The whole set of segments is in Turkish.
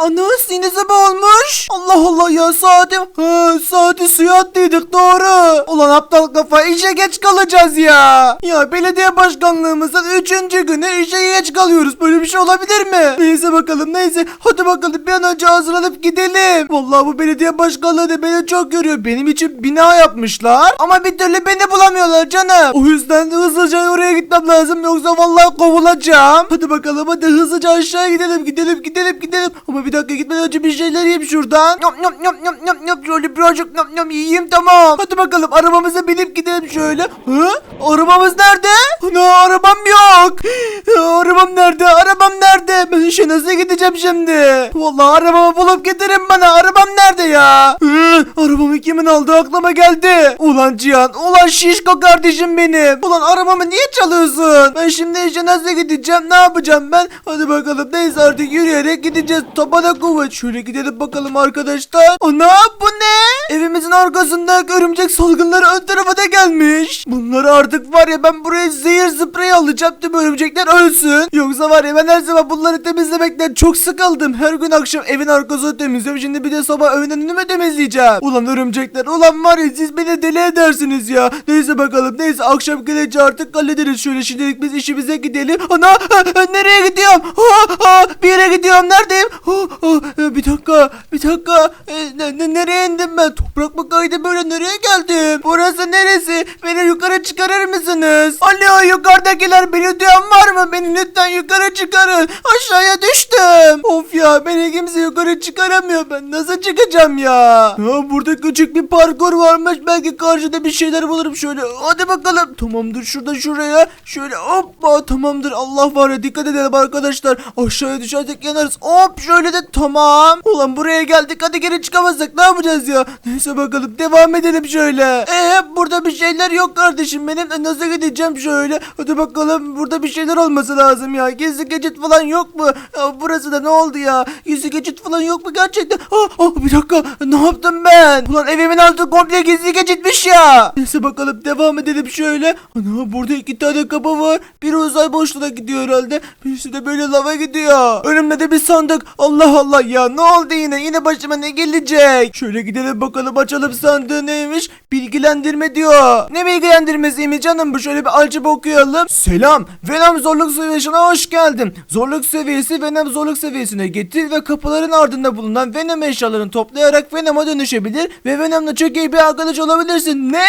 Ana sabah olmuş. Allah Allah ya saatim. Ha, saati suya attıydık doğru. Ulan aptal kafa işe geç kalacağız ya. Ya belediye başkanlığımızın 3. günü işe geç kalıyoruz. Böyle bir şey olabilir mi? Neyse bakalım neyse. Hadi bakalım bir an önce hazırlanıp gidelim. Vallahi bu belediye başkanlığı da beni çok görüyor. Benim için bina yapmışlar. Ama bir türlü beni bulamıyorlar canım. O yüzden de hızlıca oraya gitmem lazım. Yoksa vallahi kovulacağım. Hadi bakalım hadi hızlıca aşağı gidelim. Gidelim gidelim gidelim. Ama bir dakika gitmeden önce bir şeyler yiyeyim şuradan. Yap yap yap yap yap yap. Şöyle birazcık yap yap yiyeyim tamam. Hadi bakalım arabamıza binip gidelim şöyle. Hı? Arabamız nerede? Ana arabam yok. Arabam nerede? Arabam nerede? Ben işe nasıl gideceğim şimdi? Vallahi arabamı bulup getirin bana. Arabam nerede ya? Arabamı kimin aldı aklıma geldi. Ulan Cihan. Ulan şişko kardeşim benim. Ulan arabamı niye çalıyorsun? Ben şimdi işe nasıl gideceğim? Ne yapacağım ben? Hadi bakalım. Neyse artık yürüyerek gideceğiz. Tabana kuvvet. Şöyle gidelim bakalım arkadaşlar. Ana bu ne? Evimizin arkasında örümcek salgınları ön tarafa da gelmiş. Bunları artık var ya ben buraya zehir spreyi alacağım. Tüm örümcekler ölsün. Yoksa var ya ben her sabah bunları temizlemekten çok sıkıldım. Her gün akşam evin arkasını temizliyorum. Şimdi bir de sabah evin önünü mü temizleyeceğim? Ulan örümcekler. Ulan var ya siz beni deli edersiniz ya. Neyse bakalım. Neyse akşam gelince artık hallederiz. Şöyle şimdilik biz işimize gidelim. Ana nereye gidiyorum? Bir yere gidiyorum. Neredeyim? Ha, e, bir dakika. Bir dakika. E, ne- ne- nereye indim ben? Toprak mı kaydı böyle? Nereye geldim? Burası neresi? Beni yukarı çıkarır mısınız? Alo yukarıdakiler beni duyan var mı? Beni lütfen yukarı çıkarın. Aşağıya düştüm. Of ya beni kimse yukarı çıkaramıyor. Ben nasıl çıkacağım ya? Ya burada küçük bir parkur varmış. Belki karşıda bir şeyler bulurum şöyle. Hadi bakalım. Tamamdır şurada şuraya. Şöyle hoppa tamamdır. Allah var ya dikkat edelim arkadaşlar. Aşağıya düşersek yanarız. Hop şöyle de tamam. Ulan buraya geldik. Hadi geri çıkamazsak ne yapacağız ya? Neyse bakalım devam edelim şöyle. Ee burada bir şeyler yok kardeşim benim. E, Nasıl gideceğim şöyle? Hadi bakalım burada bir şeyler olması lazım ya. Gizli geçit falan yok mu? Ya, burası da ne oldu ya? Gizli geçit falan yok mu gerçekten? Ah, ah, bir dakika ne yaptım ben? Ulan evimin altı komple gizli geçitmiş ya. Neyse bakalım devam edelim şöyle. Ana burada iki tane kapı var. Biri uzay boşluğuna gidiyor herhalde. Birisi de böyle lava gidiyor. Önümde de bir sandık. Allah Allah ya ne oldu yine? Yine başıma ne gelecek? Şöyle gidelim bakalım açalım sandığı neymiş? Bilgilendirme diyor. Ne bilgilendirmesiymiş canım bu? Şöyle bir açıp okuyalım. Selam. Venom zorluk seviyesine hoş geldin. Zorluk seviyesi Venom zorluk seviyesine getir ve kapıların ardında bulunan Venom eşyalarını toplayarak Venom'a dönüşebilir ve Venom'la çok iyi bir arkadaş olabilirsin. Ne?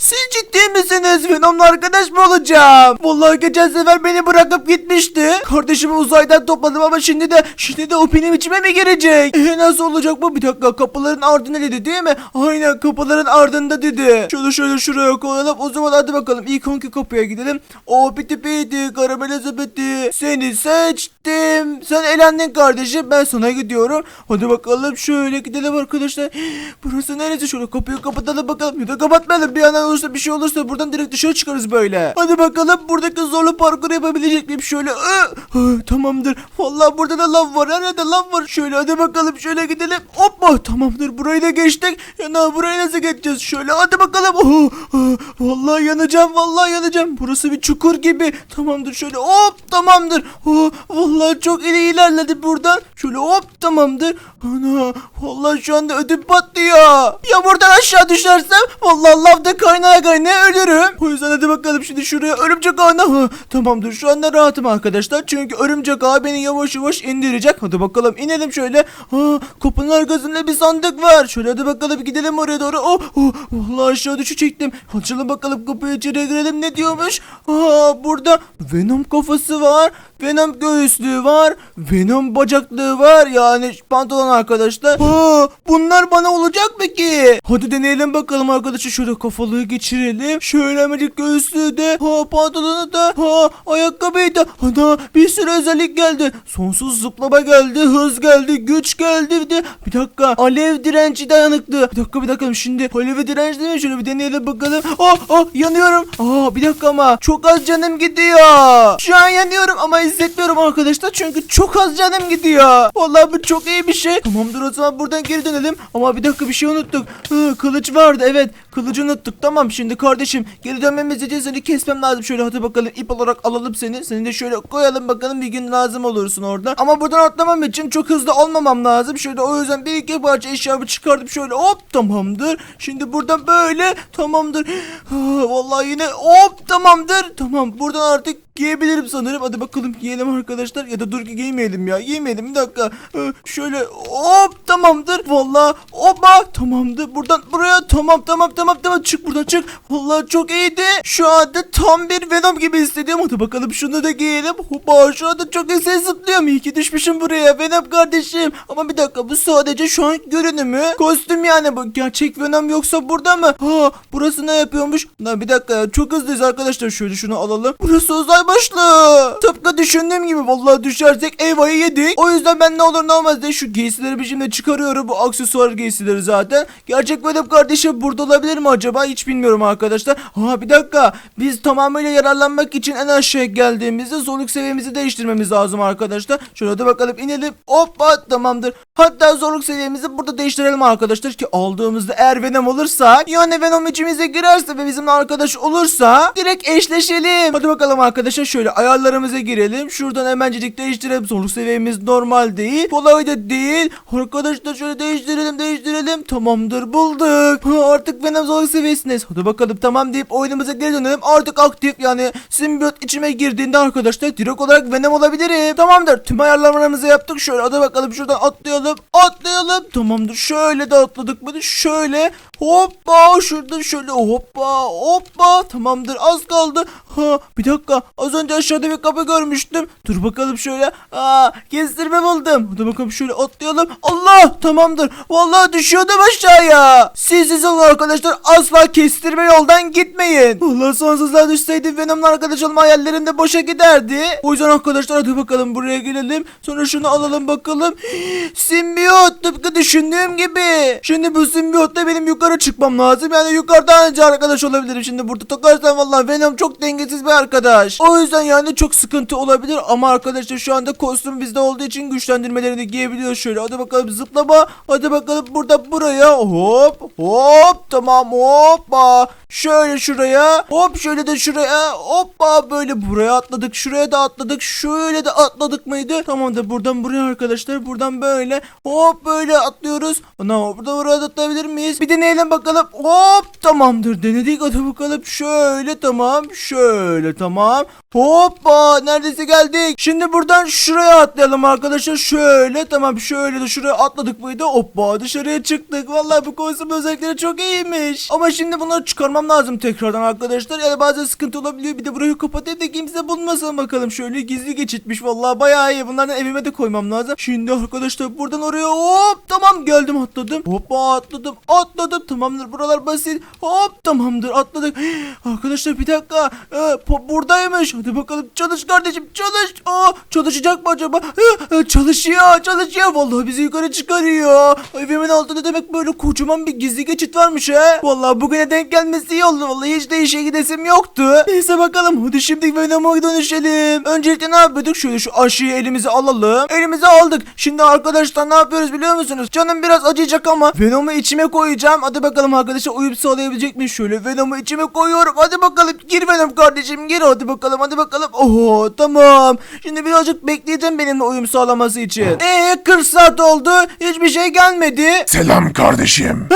Siz ciddi misiniz? Venom'la arkadaş mı olacağım? Vallahi geçen sefer beni bırakıp gitmişti. Kardeşimi uzaydan topladım ama şimdi de şimdi de o benim içime mi girecek? E nasıl olacak bu? Bir dakika kapıların ardında dedi değil mi? Aynen kapıların ardında dedi. Şöyle şöyle şuraya koyalım. O zaman hadi bakalım ilk hangi kapıya gidelim? O piti piti karamele sepeti. Seni seçtim. Sen elendin kardeşim. Ben sana gidiyorum. Hadi bakalım şöyle gidelim arkadaşlar. Burası neresi? Şöyle kapıyı kapatalım bakalım. Ya da kapatmayalım. Bir yandan olursa bir şey olursa buradan direkt dışarı çıkarız böyle. Hadi bakalım buradaki zorlu parkuru yapabilecek miyim? Şöyle. Aa, tamamdır. Vallahi burada da lav var. Her yerde var. Şöyle hadi bakalım şöyle gidelim. Hoppa tamamdır. Burayı da geçtik. Ya burayı nasıl geçeceğiz? Şöyle hadi bakalım. Oh, oh, vallahi yanacağım. Vallahi yanacağım. Burası bir çukur gibi. Tamamdır şöyle. Hop tamamdır. Oh, vallahi çok iyi ilerledi buradan. Şöyle hop tamamdır. Ana vallahi şu anda ödüm patlıyor. Ya buradan aşağı düşersem vallahi lavda kaynaya kaynaya ölürüm. O yüzden hadi bakalım şimdi şuraya örümcek ağına. Tamamdır şu anda rahatım arkadaşlar. Çünkü örümcek ağı beni yavaş yavaş indirecek. Hadi bakalım inelim şöyle. Ha, kapının arkasında bir sandık var. Şöyle hadi bakalım gidelim oraya doğru. Oh, oh, vallahi aşağı düşecektim. Açalım bakalım kapıyı içeriye girelim ne diyormuş. Aa, burada Venom kafası var. Venom göğüslüğü var. Venom bacaklığı var. Yani pantolon arkadaşlar. Aa, bunlar bana olacak mı ki? Hadi deneyelim bakalım arkadaşlar. Şöyle kafalığı geçirelim. Şöyle hemencik göğüslüğü de. Ha pantolonu da. Ha ayakkabıyı da. Ana bir sürü özellik geldi. Sonsuz zıplama geldi. Hız geldi. Güç geldi. Bir de bir dakika. Alev direnci dayanıklı. Bir dakika bir dakika. Şimdi alev direnci değil mi? Şöyle bir deneyelim bakalım. Ah ah yanıyorum. Aa bir dakika ama. Çok az canım gidiyor. Şu an yanıyorum ama hissetmiyorum arkadaşlar. çünkü çok az canım gidiyor. Vallahi bu çok iyi bir şey. Tamamdır o zaman buradan geri dönelim. Ama bir dakika bir şey unuttuk. Hı, kılıç vardı evet. Kılıcı unuttuk. Tamam şimdi kardeşim geri dönmemiz için seni kesmem lazım. Şöyle hadi bakalım ip olarak alalım seni. Seni de şöyle koyalım bakalım bir gün lazım olursun orada. Ama buradan atlamam için çok hızlı olmamam lazım. Şöyle o yüzden bir iki parça eşyamı çıkartıp şöyle hop tamamdır. Şimdi buradan böyle tamamdır. Ha, Vallahi yine hop tamamdır. Tamam buradan artık giyebilirim sanırım. Hadi bakalım giyelim arkadaşlar. Ya da dur ki giymeyelim ya. Giymeyelim bir dakika. Ee, şöyle hop tamamdır. Vallahi hoppa tamamdır. Buradan buraya tamam tamam tamam tamam çık buradan çık. Vallahi çok iyiydi. Şu anda tam bir Venom gibi hissediyorum. Hadi bakalım şunu da giyelim. Hoppa şu anda çok iyi zıplıyorum. İyi ki düşmüşüm buraya. Venom kardeşim. Ama bir dakika bu sadece şu an görünümü. Kostüm yani bu. Gerçek Venom yoksa burada mı? Ha burası ne yapıyormuş? Lan bir dakika ya. Çok hızlıyız arkadaşlar. Şöyle şunu alalım. Burası uzay başlı. Tıpkı düşündüğüm gibi. Vallahi düşersek eyvayı yedik. O yüzden ben ne olur ne olmaz diye şu giysileri bir şimdi çıkarıyorum. Bu aksesuar giysileri zaten. Gerçek Venom kardeşim burada olabilir mi acaba? Hiç bilmiyorum arkadaşlar. Ha bir dakika. Biz tamamıyla yararlanmak için en aşağıya geldiğimizde zorluk seviyemizi değiştirmemiz lazım arkadaşlar. Şöyle de bakalım inelim. Hoppa tamamdır. Hatta zorluk seviyemizi burada değiştirelim arkadaşlar ki aldığımızda eğer Venom olursa yani Venom içimize girerse ve bizimle arkadaş olursa direkt eşleşelim. Hadi bakalım arkadaşlar şöyle ayarlarımıza girelim. Şuradan hemencik değiştirelim. Zorluk seviyemiz normal değil. Kolay da değil. Arkadaşlar şöyle değiştirelim değiştirelim. Tamamdır bulduk. Artık Venom zorluk seviyesindeyiz. Hadi bakalım tamam deyip oyunumuza geri dönelim. Artık aktif yani simbiyot içime girdiğinde arkadaşlar direkt olarak Venom olabilirim. Tamamdır. Tüm ayarlamalarımızı yaptık. Şöyle hadi bakalım şuradan atlayalım. Atlayalım. Tamamdır. Şöyle de atladık mı? Şöyle. Hoppa. Şurada şöyle hoppa. Hoppa. Tamamdır. Az kaldı. Ha bir dakika. Az önce aşağıda bir kapı görmüştüm. Dur bakalım şöyle. Aa kestirme buldum. Hadi bakalım şöyle atlayalım. Allah tamamdır. Vallahi düşüyordum aşağıya. Siz siz olun arkadaşlar. Asla kestirme yoldan gitmeyin. Vallahi sonsuzluğa düşseydim Venom'la arkadaş olma hayallerim de boşa giderdi. O yüzden arkadaşlar hadi bakalım buraya gelelim. Sonra şunu alalım bakalım. Simbiyot tıpkı düşündüğüm gibi. Şimdi bu simbiyotla benim yukarı çıkmam lazım. Yani yukarıdan önce arkadaş olabilirim. Şimdi burada tokarsam vallahi Venom çok dengesiz bir arkadaş. O yüzden yani çok sıkıntı olabilir. Ama arkadaşlar şu anda kostüm bizde olduğu için güçlendirmelerini giyebiliyoruz şöyle. Hadi bakalım zıplama. Hadi bakalım burada buraya. Hop hop tamam hoppa. Şöyle şuraya. Hop şöyle de şuraya. Hoppa böyle buraya atladık. Şuraya da atladık. Şöyle de atladık mıydı? Tamam da buradan buraya arkadaşlar. Buradan böyle. Hop böyle atlıyoruz. Ana burada buraya atlayabilir miyiz? Bir deneyelim bakalım. Hop tamamdır. Denedik. Hadi bakalım. Şöyle tamam. Şöyle tamam. Hoppa neredeyse geldik. Şimdi buradan şuraya atlayalım arkadaşlar. Şöyle tamam şöyle de şuraya atladık mıydı? Hoppa dışarıya çıktık. Vallahi bu kostüm özellikleri çok iyiymiş. Ama şimdi bunları çıkarmam lazım tekrardan arkadaşlar. Yani bazen sıkıntı olabiliyor. Bir de burayı kapatayım da kimse bulmasın bakalım. Şöyle gizli geçitmiş. Vallahi bayağı iyi. Bunlardan evime de koymam lazım. Şimdi arkadaşlar buradan oraya hop tamam geldim atladım. Hoppa atladım atladım. Tamamdır buralar basit. Hop tamamdır atladık. Arkadaşlar bir dakika. Ee, buradaymış. Hadi bakalım çalış kardeşim çalış. Aa, çalışacak mı acaba? Hı, hı, çalışıyor çalışıyor. Vallahi bizi yukarı çıkarıyor. Evimin altında demek böyle kocaman bir gizli geçit varmış he. Vallahi bugüne denk gelmesi iyi oldu. Vallahi hiç de işe gidesim yoktu. Neyse bakalım. Hadi şimdi Venom'a dönüşelim. Öncelikle ne yapıyorduk? Şöyle şu aşıyı elimize alalım. Elimize aldık. Şimdi arkadaşlar ne yapıyoruz biliyor musunuz? Canım biraz acıyacak ama Venom'u içime koyacağım. Hadi bakalım arkadaşlar uyum sağlayabilecek mi? Şöyle Venom'u içime koyuyorum. Hadi bakalım gir Venom kardeşim gir. Hadi bakalım hadi bakalım. Oho tamam. Şimdi birazcık bekleyeceğim benimle uyum sağlaması için. Eee 40 saat oldu. Hiçbir şey gelmedi. Selam kardeşim.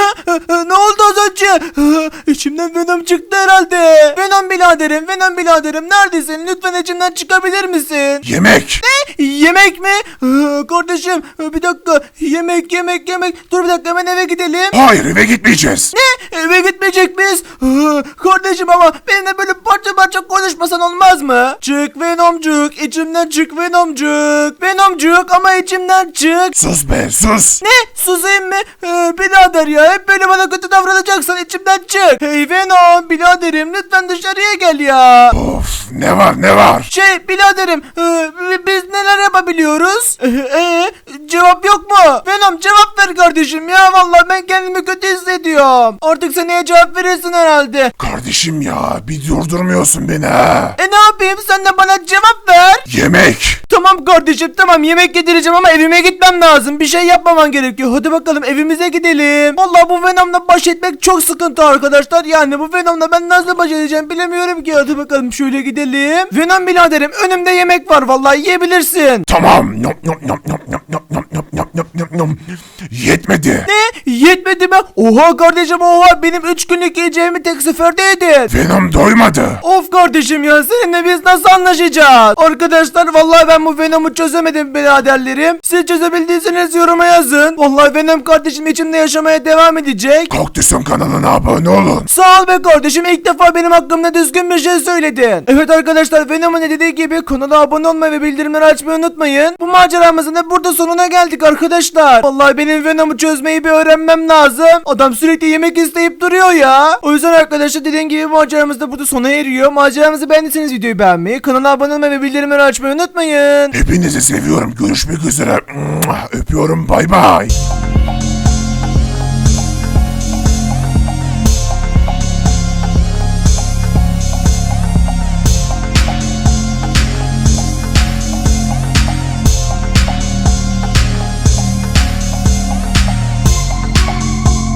ne oldu az önce? İçimden Venom çıktı herhalde. Venom biraderim, Venom biraderim neredesin? Lütfen içimden çıkabilir misin? Yemek. Yemek mi? Kardeşim bir dakika. Yemek yemek yemek. Dur bir dakika hemen eve gidelim. Hayır eve gitmeyeceğiz. Ne? Eve gitmeyecek miyiz? Kardeşim ama benimle böyle parça parça konuşmasan olmaz mı? Çık Venomcuk. içimden çık Venomcuk. Venomcuk ama içimden çık. Sus be sus. Ne? Susayım mı? Ee, birader ya hep böyle bana kötü davranacaksan içimden çık. Hey Venom biraderim lütfen dışarıya gel ya. Of ne var ne var. Şey biraderim e, biz neler yapabiliyoruz? Ee, e, cevap yok mu? Venom cevap ver kardeşim ya vallahi ben kendimi kötü hissediyorum. Artık seneye cevap verirsin herhalde. Kardeşim ya bir durdurmuyorsun beni ha. E ne yapayım sen de bana cevap ver. Yemek. Tamam kardeşim tamam yemek yedireceğim ama evime gitmem lazım. Bir şey yapmaman gerekiyor. Hadi bakalım evimize gidelim. Vallahi bu Venom'la baş etmek çok sıkıntı arkadaşlar. Yani bu Venom'la ben nasıl baş edeceğim bilemiyorum ki. Hadi bakalım şöyle gidelim. Venom biraderim önümde yemek var vallahi yiyebilirsin. Tamam. Nom nom nom nom nom nom nom nom nom nom nom nom. Yetmedi. Ne? Yetmedi mi? Oha kardeşim oha benim 3 günlük yiyeceğimi tek seferde yedin. Venom doymadı. Of kardeşim ya seninle biz nasıl anlaşacağız? Arkadaşlar vallahi ben bu Venom'u çözemedim biraderlerim. Siz çözebildiyseniz yoruma yazın. Vallahi Venom kardeşim içimde yaşamaya devam edecek. Kaktüsün kanalına abone olun. Sağ ol be kardeşim ilk defa benim hakkımda düzgün bir şey söyledin. Evet arkadaşlar Venom'un dediği gibi kanala abone olmayı ve bildirimleri açmayı unutmayın. Bu maceramızın da burada sonuna geldik arkadaşlar. Vallahi benim Venom'u çözmeyi bir öğrenmem lazım. Adam sürekli yemek isteyip duruyor ya. O yüzden arkadaşlar dediğim gibi maceramız da burada sona eriyor. Maceramızı beğendiyseniz videoyu beğenmeyi, kanala abone olmayı ve bildirimleri açmayı unutmayın. Hepinizi seviyorum. Görüşmek üzere. Öpüyorum. Bay bay.